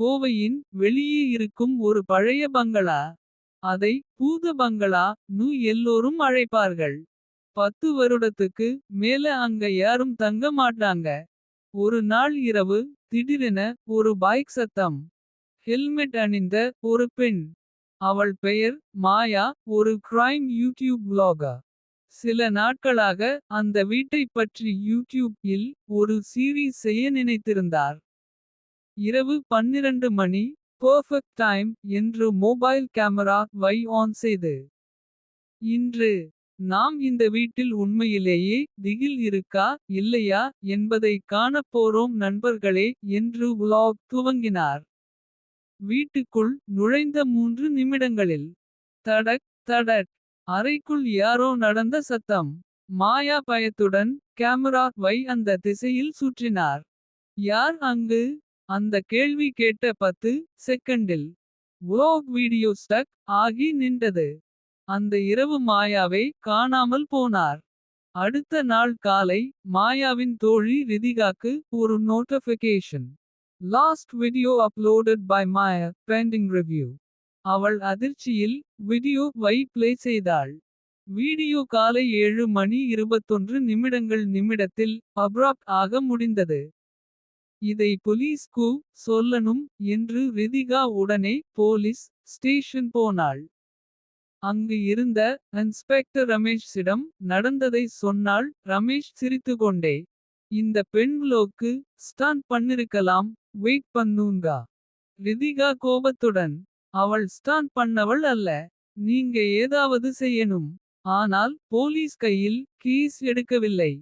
கோவையின் வெளியே இருக்கும் ஒரு பழைய பங்களா. அதை பூத பங்களா நு எல்லோரும் அழைப்பார்கள். பத்து வருடத்துக்கு மேல அங்க யாரும் தங்க மாட்டாங்க. ஒரு நாள் இரவு திடீரென ஒரு பைக் சத்தம். ஹெல்மெட் அணிந்த ஒரு பெண். அவள் பெயர் மாயா ஒரு கிரைம் யூடியூப் vlogger. சில நாட்களாக அந்த வீட்டைப் பற்றி யூடியூப் இல் ஒரு சீரீஸ் செய்ய நினைத்திருந்தார். இரவு 12 மணி பர்ஃபெக்ட் டைம் என்று மொபைல் கேமரா வை ஆன் செய்து. இன்று நாம் இந்த வீட்டில் உண்மையிலேயே திகில் இருக்கா இல்லையா என்பதைக் காணப் போறோம் நண்பர்களே என்று vlog துவங்கினார். வீட்டுக்குள் நுழைந்த மூன்று நிமிடங்களில். தடக் தடட் அறைக்குள் யாரோ நடந்த சத்தம். மாயா பயத்துடன் கேமரா வை அந்த திசையில் சுற்றினார். யார் அங்கு அந்த கேள்வி கேட்ட பத்து செகண்டில். வோக் வீடியோ ஸ்டக் ஆகி நின்றது. அந்த இரவு மாயாவை காணாமல் போனார். அடுத்த நாள் காலை மாயாவின் தோழி ரிதிகாக்கு ஒரு notification. Last video uploaded by Maya pending review. அவள் அதிர்ச்சியில் வீடியோ வை பிளே செய்தாள். வீடியோ காலை ஏழு மணி 21 நிமிடங்கள் நிமிடத்தில் அப்ராப்ட் ஆக முடிந்தது. இதை போலீஸ்கு சொல்லணும் என்று ரிதிகா உடனே போலீஸ் ஸ்டேஷன் போனாள். அங்கு இருந்த இன்ஸ்பெக்டர் ரமேஷிடம் நடந்ததை சொன்னாள் ரமேஷ் சிரித்துக்கொண்டே. இந்த பெண்களோக்கு ஸ்டான் பண்ணிருக்கலாம் வெயிட் பண்ணூங்கா. ரிதிகா கோபத்துடன். அவள் ஸ்டான் பண்ணவள் அல்ல. நீங்க ஏதாவது செய்யணும். ஆனால் போலீஸ் கையில் கேஸ் எடுக்கவில்லை.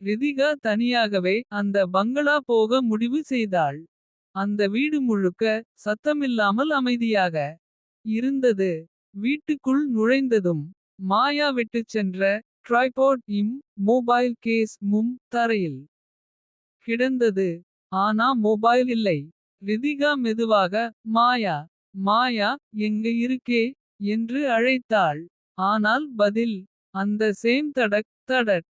ரிதிகா தனியாகவே அந்த பங்களா போக முடிவு செய்தாள். அந்த வீடு முழுக்க சத்தமில்லாமல் அமைதியாக இருந்தது. வீட்டுக்குள் நுழைந்ததும் மாயா விட்டுச் சென்ற ட்ரைபாட் இம் மொபைல் கேஸ் மும் தரையில் கிடந்தது. ஆனா மொபைல் இல்லை. ரிதிகா மெதுவாக மாயா மாயா எங்க இருக்கே என்று அழைத்தாள். ஆனால் பதில் அந்த சேம் தடக் தடக்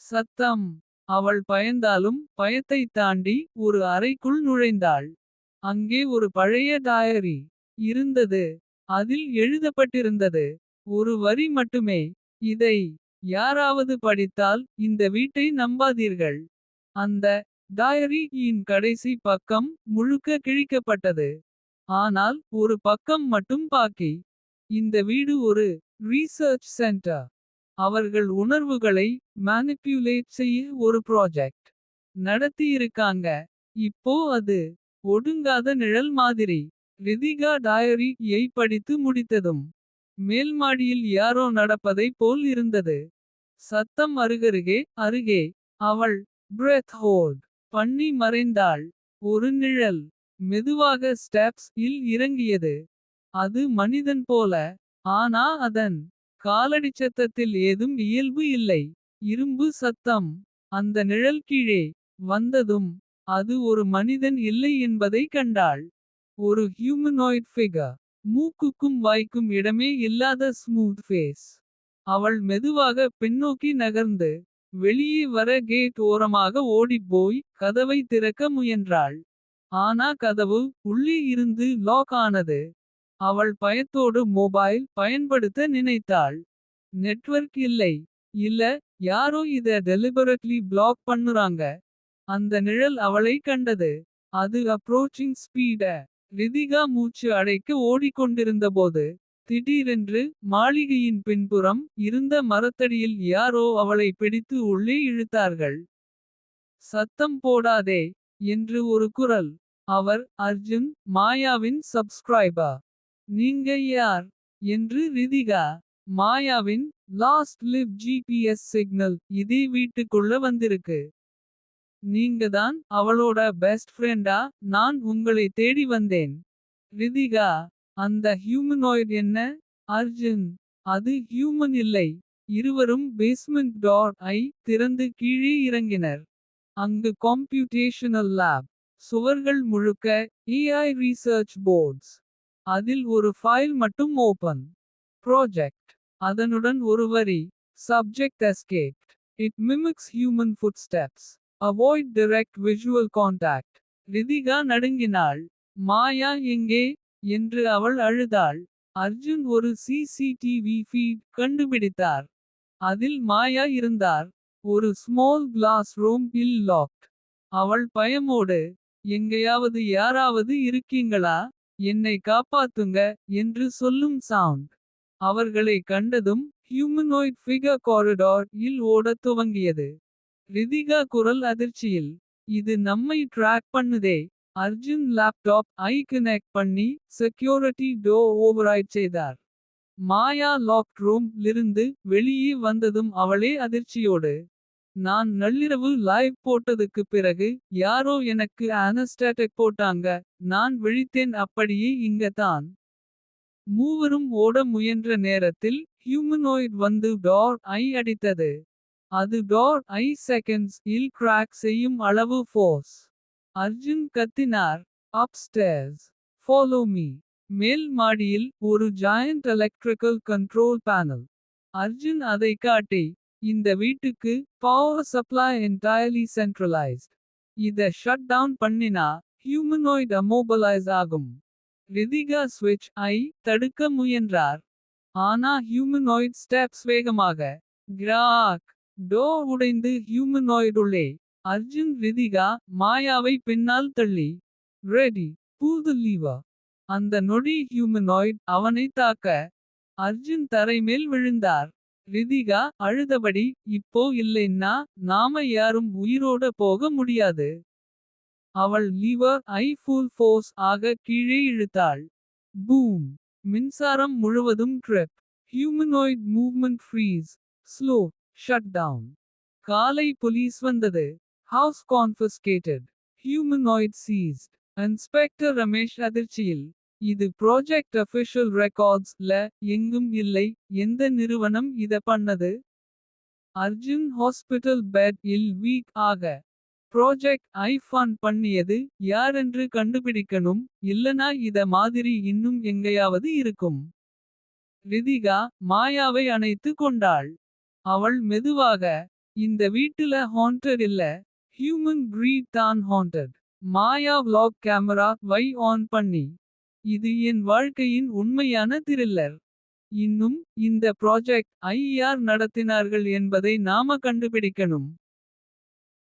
சத்தம். அவள் பயந்தாலும் பயத்தைத் தாண்டி ஒரு அறைக்குள் நுழைந்தாள். அங்கே ஒரு பழைய டயரி இருந்தது. அதில் எழுதப்பட்டிருந்தது. ஒரு வரி மட்டுமே இதை யாராவது படித்தால் இந்த வீட்டை நம்பாதீர்கள். அந்த டாயரி இன் கடைசி பக்கம் முழுக்க கிழிக்கப்பட்டது. ஆனால் ஒரு பக்கம் மட்டும் பாக்கி. இந்த வீடு ஒரு ரீசர்ச் சென்டர். அவர்கள் உணர்வுகளை மேனிப்யூலேட் செய்ய ஒரு ப்ராஜெக்ட் நடத்தியிருக்காங்க. இப்போ அது ஒடுங்காத நிழல் மாதிரி. ரிதிகா டயரி யை படித்து முடித்ததும். மேல்மாடியில் யாரோ நடப்பதை போல் இருந்தது. சத்தம் அருகருகே அருகே அவள் பிரெத் ஹோல்ட் பண்ணி மறைந்தாள். ஒரு நிழல் மெதுவாக ஸ்டெப்ஸ் இல் இறங்கியது. அது மனிதன் போல. ஆனா அதன் காலடிச்சத்தத்தில் ஏதும் இயல்பு இல்லை. இரும்பு சத்தம் அந்த நிழல் கீழே வந்ததும். அது ஒரு மனிதன் இல்லை என்பதை கண்டாள். ஒரு ஹியூமனாய்ட் ஃபிகர் மூக்குக்கும் வாய்க்கும் இடமே இல்லாத ஸ்மூத் ஃபேஸ். அவள் மெதுவாக பின்னோக்கி நகர்ந்து. வெளியே வர கேட் ஓரமாக ஓடிப்போய் கதவை திறக்க முயன்றாள். ஆனா கதவு உள்ளே இருந்து லாக் ஆனது. அவள் பயத்தோடு மொபைல் பயன்படுத்த நினைத்தாள். நெட்வொர்க் இல்லை. இல்ல யாரோ இத டெலிபரட்லி பிளாக் பண்ணுறாங்க. அந்த நிழல் அவளை கண்டது. அது அப்ரோச்சிங் ஸ்பீட. ரிதிகா மூச்சு அடைக்க ஓடிக்கொண்டிருந்தபோது. திடீரென்று மாளிகையின் பின்புறம் இருந்த மரத்தடியில் யாரோ அவளை பிடித்து உள்ளே இழுத்தார்கள். சத்தம் போடாதே என்று ஒரு குரல். அவர் அர்ஜுன் மாயாவின் சப்ஸ்கிரைபர். நீங்க யார் என்று ரிதிகா. மாயாவின் லாஸ்ட் லிவ் ஜிபிஎஸ் சிக்னல் இதே வீட்டுக்குள்ள வந்திருக்கு. நீங்க தான் அவளோட பெஸ்ட் ஃப்ரெண்டா நான் உங்களை தேடி வந்தேன். ரிதிகா அந்த ஹியூமனாய்ட் என்ன அர்ஜுன். அது ஹியூமன் இல்லை. இருவரும் பேஸ்மெண்ட் டார் ஐ திறந்து கீழே இறங்கினர். அங்கு கம்ப்யூட்டேஷனல் லேப் சுவர்கள் முழுக்க ஏஐ ரீசர்ச் போர்ட்ஸ். அதில் ஒரு ஃபைல் மட்டும் ஓபன் ப்ராஜெக்ட். அதனுடன் ஒரு வரி subject escaped. It mimics human footsteps. Avoid direct visual contact. Ritika நடுங்கினாள். Maya எங்கே என்று அவள் அழுதாள். அர்ஜுன் ஒரு சிசிடிவி ஃபீட் கண்டுபிடித்தார். அதில் மாயா இருந்தார். ஒரு ஸ்மால் கிளாஸ் ரூம் இல் லாக்ட். அவள் பயமோடு எங்கேயாவது யாராவது இருக்கீங்களா. என்னை காப்பாத்துங்க என்று சொல்லும் சவுண்ட். அவர்களை கண்டதும் ஹியூமனோய்ட் ஃபிகர் காரிடார் இல் ஓடத் துவங்கியது. ரிதிகா குரல் அதிர்ச்சியில் இது நம்மை ட்ராக் பண்ணுதே. அர்ஜுன் லேப்டாப் ஐ கனெக்ட் பண்ணி செக்யூரிட்டி டோ ஓவராய்ட் செய்தார். மாயா லாக் ரூம் லிருந்து வெளியே வந்ததும் அவளே அதிர்ச்சியோடு. நான் நள்ளிரவு லைவ் போட்டதுக்கு பிறகு யாரோ எனக்கு அனஸ்டாட்டிக் போட்டாங்க. நான் விழித்தேன் அப்படியே இங்க தான். மூவரும் ஓட முயன்ற நேரத்தில் ஹியூமனோயிட் வந்து டார் ஐ அடித்தது. அது டார் ஐ செகண்ட்ஸ் இல் கிராக் செய்யும் அளவு ஃபோர்ஸ். அர்ஜுன் கத்தினார் அப்ஸ்டேர்ஸ் ஃபாலோ மீ. மேல் மாடியில் ஒரு giant electrical control panel. Arjun அதை காட்டி இந்த வீட்டுக்கு பவர் சப்ளை என்டையர்லி சென்ட்ரலைஸ்ட். இத ஷட் டவுன் பண்ணினா ஹியூமனாய்ட் அமோபலைஸ் ஆகும். ரிதிகா ஸ்விட்ச் ஐ தடுக்க முயன்றார். ஆனா ஹியூமனாய்ட் ஸ்டெப்ஸ் வேகமாக. கிராக் டோ உடைந்து ஹியூமனோய்ட் உள்ளே. அர்ஜுன் ரிதிகா மாயாவை பின்னால் தள்ளி. ரெடி பூது லீவா. அந்த நொடி ஹியூமனாய்ட் அவனை தாக்க. அர்ஜுன் தரைமேல் விழுந்தார். ரிதிகா அழுதபடி இப்போ இல்லைன்னா நாம யாரும் உயிரோட போக முடியாது. அவள் லீவர் ஐ ஃபுல் ஃபோர்ஸ் ஆக கீழே இழுத்தாள். பூம் மின்சாரம் முழுவதும் trip. Humanoid movement freeze. Slow shut down. காலை போலீஸ் வந்தது. House confiscated. Humanoid seized. Inspector Ramesh அதிர்ச்சியில். இது ப்ராஜெக்ட் அஃபிஷியல் ரெக்கார்ட்ஸ்ல எங்கும் இல்லை. எந்த நிறுவனம் இத பண்ணது. அர்ஜுன் ஹாஸ்பிட்டல் பெட் இல் வீக் ஆக. ப்ராஜெக்ட் ஐஃபான் பண்ணியது யாரென்று கண்டுபிடிக்கணும். இல்லனா இத மாதிரி இன்னும் எங்கையாவது இருக்கும். ரிதிகா மாயாவை அணைத்து கொண்டாள். அவள் மெதுவாக இந்த வீட்டுல ஹாண்டட் இல்ல. ஹியூமன் கிரீட் தான் ஹாண்டட். மாயா vlog கேமரா வை ஆன் பண்ணி. இது என் வாழ்க்கையின் உண்மையான திரில்லர். இன்னும் இந்த ப்ராஜெக்ட் ஐ யார் நடத்தினார்கள் என்பதை நாம கண்டுபிடிக்கணும்.